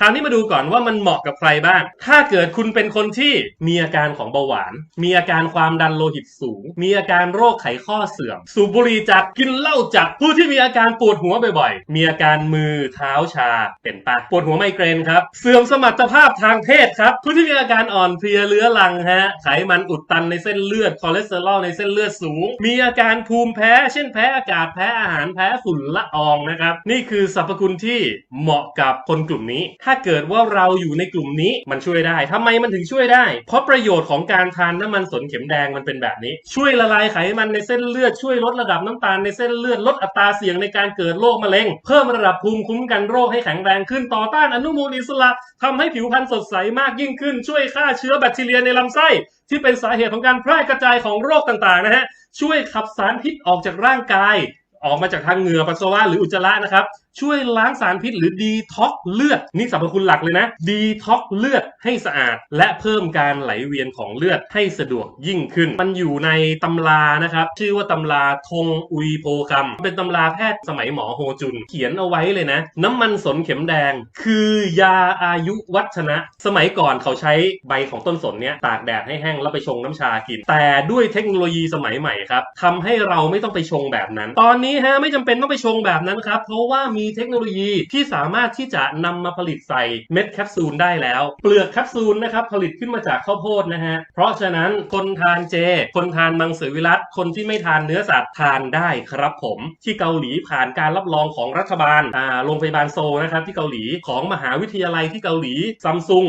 คราวนี้มาดูก่อนว่ามันเหมาะกับใครบ้าง ถ้าเกิดคุณเป็นคนที่มีอาการของเบาหวาน มีอาการความดันโลหิตสูง มีอาการโรคไขข้อเสื่อม สูบบุหรี่จัด กินเหล้าจัด ผู้ที่มีอาการปวดหัวบ่อยๆ มีอาการมือเท้าชา เป็นปะปวดหัวไมเกรนครับ เสื่อมสมรรถภาพทางเพศครับ ผู้ที่มีอาการอ่อนเพลียเรื้อรังฮะ ไขมันอุดตันในเส้นเลือด คอเลสเตอรอลในเส้นเลือดสูง มีอาการภูมิแพ้ เช่นแพ้อากาศ แพ้อาหาร แพ้ฝุ่นละอองนะครับ นี่คือสรรพคุณที่เหมาะกับคนกลุ่มนี้ถ้าเกิดว่าเราอยู่ในกลุ่มนี้มันช่วยได้ทำไมมันถึงช่วยได้ เพราะประโยชน์ของการทานน้ำมันสนเข็มแดงมันเป็นแบบนี้ ช่วยละลายไขมันในเส้นเลือดช่วยลดระดับน้ำตาลในเส้นเลือดลดอัตราเสี่ยงในการเกิดโรคมะเร็ง เพิ่มระดับภูมิคุ้มกันโรคให้แข็งแรงขึ้นต่อต้านอนุมูลอิสระทำให้ผิวพรรณสดใสมากยิ่งขึ้น ช่วยฆ่าเชื้อแบคทีเรียในลำไส้ที่เป็นสาเหตุของการแพร่กระจายของโรคต่างๆนะฮะช่วยขับสารพิษออกจากร่างกาย ออกมาจากทางเหงื่อปัสสาวะหรืออุจจาระนะครับ ช่วยล้างสารพิษหรือดีท็อกเลือด นี่สรรพคุณหลักเลยนะ ดีท็อกเลือดให้สะอาด และเพิ่มการไหลเวียนของเลือดให้สะดวกยิ่งขึ้น มันอยู่ในตำรานะครับ ชื่อว่าตำราทงอุยโพคัมเป็นตำราแพทย์สมัยหมอโฮจุน เขียนเอาไว้เลยนะ น้ำมันสนเข็มแดง คือยาอายุวัฒนะ สมัยก่อนเขาใช้ใบของต้นสนเนี้ยตากแดดให้แห้งแล้วไปชงน้ำชากิน แต่ด้วยเทคโนโลยีสมัยใหม่ครับทำให้เราไม่ต้องไปชงแบบนั้น ตอนนี้ฮะไม่จำเป็นต้องไปชงแบบนั้นครับ เพราะว่ามีเทคโนโลยีที่สามารถที่จะนำมาผลิตใส่เม็ดแคปซูลได้แล้ว เปลือกแคปซูลนะครับผลิตขึ้นมาจากข้าวโพดนะฮะเพราะฉะนั้นคนทานเจ คนทานมังสวิรัตคนที่ไม่ทานเนื้อสัตว์ทานได้ครับผมที่เกาหลีผ่านการรับรองของรัฐบาลอ่าโรงพยาบาลโซนะครับที่เกาหลีของมหาวิทยาลัยที่เกาหลีซัมซุง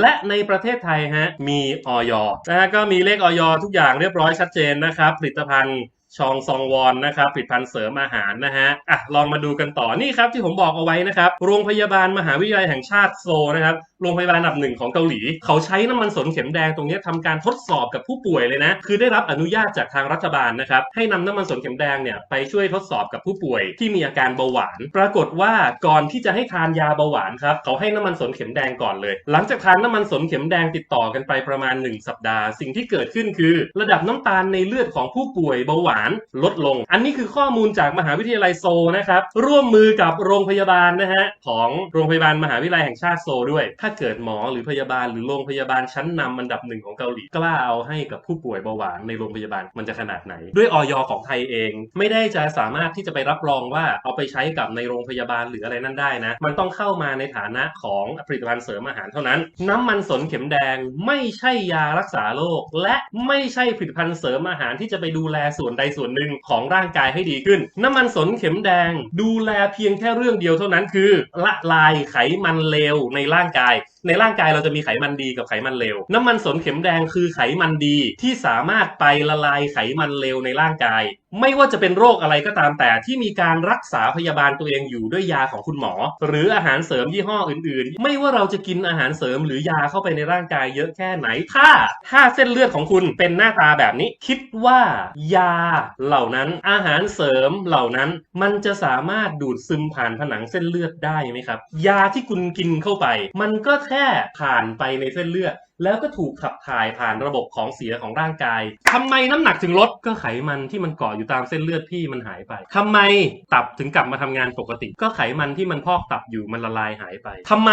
และในประเทศไทยฮะมีออยนะฮะก็มีเลขออยทุกอย่างเรียบร้อยชัดเจนนะครับผลิตภัณฑ์ ชองซองวอนนะครับผลิตภัณฑ์เสริมอาหารนะฮะอะลองมาดูกันต่อนี่ครับที่ผมบอกเอาไว้นะครับโรงพยาบาลมหาวิทยาลัยแห่งชาติโซนะครับโรงพยาบาลอันดับหนึ่งของเกาหลี เขาใช้น้ำมันสนเข็มแดงตรงนี้ทำการทดสอบกับผู้ป่วยเลยนะ คือได้รับอนุญาตจากทางรัฐบาลนะครับ ให้นำน้ำมันสนเข็มแดงเนี่ยไปช่วยทดสอบกับผู้ป่วยที่มีอาการเบาหวาน ปรากฏว่าก่อนที่จะให้ทานยาเบาหวานครับเขาให้น้ำมันสนเข็มแดงก่อนเลย หลังจากทานน้ำมันสนเข็มแดงติดต่อกันไปประมาณ 1 สัปดาห์ สิ่งที่เกิดขึ้นคือ ระดับน้ำตาลในเลือดของผู้ป่วยเบาหวานลดลง อันนี้คือข้อมูลจากมหาวิทยาลัยโซนะครับ ร่วมมือกับโรงพยาบาลนะฮะของโรงพยาบาลมหาวิทยาลัยแห่งชาติโซด้วย ถ้าเกิดหมอหรือพยาบาลหรือโรงพยาบาลชั้นนำอันดับหนึ่งของเกาหลีกล้าเอาให้กับผู้ป่วยเบาหวานในโรงพยาบาลมันจะขนาดไหน ด้วยออยของไทยเอง ไม่ได้จะสามารถที่จะไปรับรองว่าเอาไปใช้กับในโรงพยาบาลหรืออะไรนั่นได้นะ มันต้องเข้ามาในฐานะของผลิตภัณฑ์เสริมอาหารเท่านั้น น้ำมันสนเข็มแดงไม่ใช่ยารักษาโรคและไม่ใช่ผลิตภัณฑ์เสริมอาหารที่จะไปดูแลส่วนใดส่วนหนึ่งของร่างกายให้ดีขึ้น น้ำมันสนเข็มแดงดูแลเพียงแค่เรื่องเดียวเท่านั้นคือ ละลายไขมันเลวในร่างกาย ในร่างกายเราจะมีไขมันดีกับไขมันเลวน้ำมันสนเข็มแดงคือไขมันดีที่สามารถไปละลายไขมันเลวในร่างกาย ไม่ว่าจะเป็นโรคอะไรก็ตามแต่ที่มีการรักษาพยาบาลตัวเองอยู่ด้วยยาของคุณหมอ หรืออาหารเสริมยี่ห้ออื่น ๆ ไม่ว่าเราจะกินอาหารเสริมหรือยาเข้าไปในร่างกายเยอะแค่ไหน ถ้าถ้าเส้นเลือดของคุณเป็นหน้าตาแบบนี้ คิดว่ายาเหล่านั้นอาหารเสริมเหล่านั้นมันจะสามารถดูดซึมผ่านผนังเส้นเลือดได้ไหมครับ ยาที่คุณกินเข้าไป มันก็แค่ค่ผ่านไปในเส้นเลือด แล้วก็ถูกขับถ่ายผ่านระบบของเสียของร่างกายทำไมน้ำหนักถึงลดก็ไขมันที่มันเกาะอยู่ตามเส้นเลือดพี่มันหายไปทำไมตับถึงกลับมาทำงานปกติ ก็ไขมันที่มันพอกตับอยู่มันละลายหายไปทำไม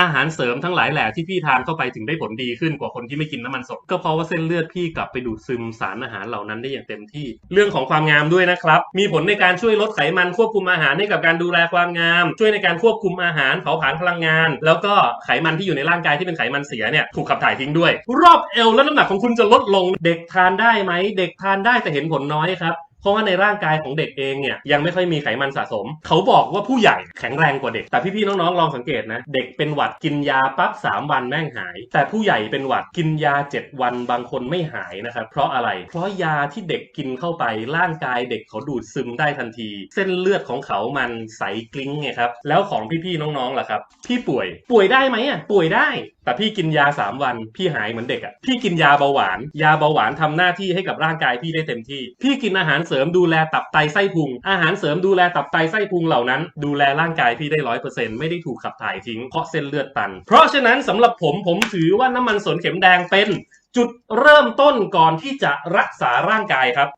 อาหารเสริมทั้งหลายแหล่ที่พี่ทานเข้าไปถึงได้ผลดีขึ้นกว่าคนที่ไม่กินน้ำมันสดก็เพราะว่าเส้นเลือดพี่กลับไปดูดซึมสารอาหารเหล่านั้นได้อย่างเต็มที่ เรื่องของความงามด้วยนะครับ มีผลในการช่วยลดไขมันควบคุมอาหารให้กับการดูแลความงาม ช่วยในการควบคุมอาหารเผาผลาญพลังงาน แล้วก็ไขมันที่อยู่ในร่างกายที่เป็นไขมันเสียเนี่ยถูกขับถ่ายทิ้งด้วย รอบเอวและน้ำหนักของคุณจะลดลงเด็กทานได้ไหมเด็กทานได้แต่เห็นผลน้อยครับเพราะว่าในร่างกายของเด็กเองเนี่ยยังไม่ค่อยมีไขมันสะสม เขาบอกว่าผู้ใหญ่แข็งแรงกว่าเด็ก แต่พี่ๆน้องๆลองสังเกตนะ เด็กเป็นหวัดกินยาปั๊บ3วันแม่งหาย แต่ผู้ใหญ่เป็นหวัดกินยา 7 วันบางคนไม่หายนะครับเพราะอะไร เพราะยาที่เด็กกินเข้าไปร่างกายเด็กเขาดูดซึมได้ทันที เส้นเลือดของเขามันใสกลิ้งไงครับแล้วของพี่ๆน้องๆล่ะครับพี่ป่วยป่วยได้ไหมอะป่วยได้ แต่พี่กินยา3วันพี่หายเหมือนเด็กอะพี่กินยาเบาหวาน ยาเบาหวานทำหน้าที่ให้กับร่างกายพี่ได้เต็มที่ พี่กินอาหารเสริมดูแลตับไตไส้พุง อาหารเสริมดูแลตับไตไส้พุงเหล่านั้น ดูแลร่างกายพี่ได้ร้อยเปอร์เซ็นต์ไม่ได้ถูกขับถ่ายทิ้งเพราะเส้นเลือดตัน เพราะฉะนั้นสำหรับผมผมถือว่าน้ำมันสนเข็มแดงเป็น จุดเริ่มต้นก่อนที่จะรักษาร่างกายครับ